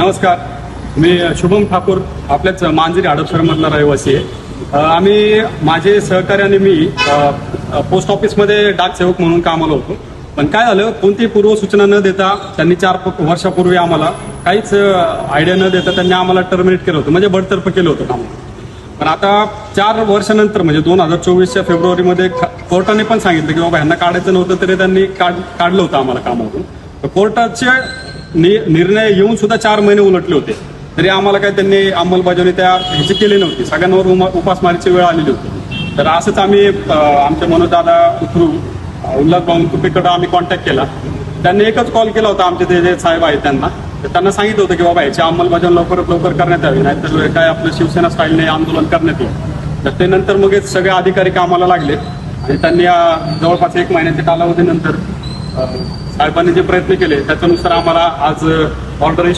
नमस्कार. मी शुभम ठाकूर आपल्याच मांजरी हडपसरमधला रहिवासी आहे. आम्ही माझे सहकार्याने मी पोस्ट ऑफिसमध्ये डाकसेवक म्हणून कामाला होतो. पण काय झालं कोणती पूर्वसूचना न देता त्यांनी चार वर्षापूर्वी आम्हाला काहीच आयडिया न देता त्यांनी आम्हाला टर्मिनेट केलं होतं. म्हणजे बडतर्फ केलं होतं काम. पण आता चार वर्षानंतर म्हणजे दोन हजार चोवीसच्या फेब्रुवारीमध्ये ख- कोर्टाने पण सांगितलं की बाबा ह्यांना काढायचं नव्हतं तरी त्यांनी काढ- काढलं होतं आम्हाला कामातून तर कोर्टाचे निर्णय येऊन सुद्धा चार महिने उलटले होते. तरी आम्हाला काय त्यांनी अंमलबजावणी त्या ह्याची केली नव्हती. सगळ्यांवर उपासमारीची वेळ आलेली होती. तर असंच आम्ही आमचे मनोजदादा थ्रू उल्हास भाऊ कुपेकडं आम्ही कॉन्टॅक्ट केला. त्यांनी एकच कॉल केला होता आमचे ते जे साहेब आहेत त्यांना. तर त्यांना सांगितलं होतं की बाबा ह्याची अंमलबजावणी लवकरात लवकर करण्यात यावी नाहीतर काय आपलं शिवसेना स्टाईलने आंदोलन करण्यात येईल. तर ते नंतर मग सगळे अधिकारी कामाला लागले. आणि त्यांनी जवळपास एक महिन्याच्या कालावधीनंतर साहेबांनी जे प्रयत्न केले त्याच्यानुसार आम्हाला आज ऑर्डर इश्यू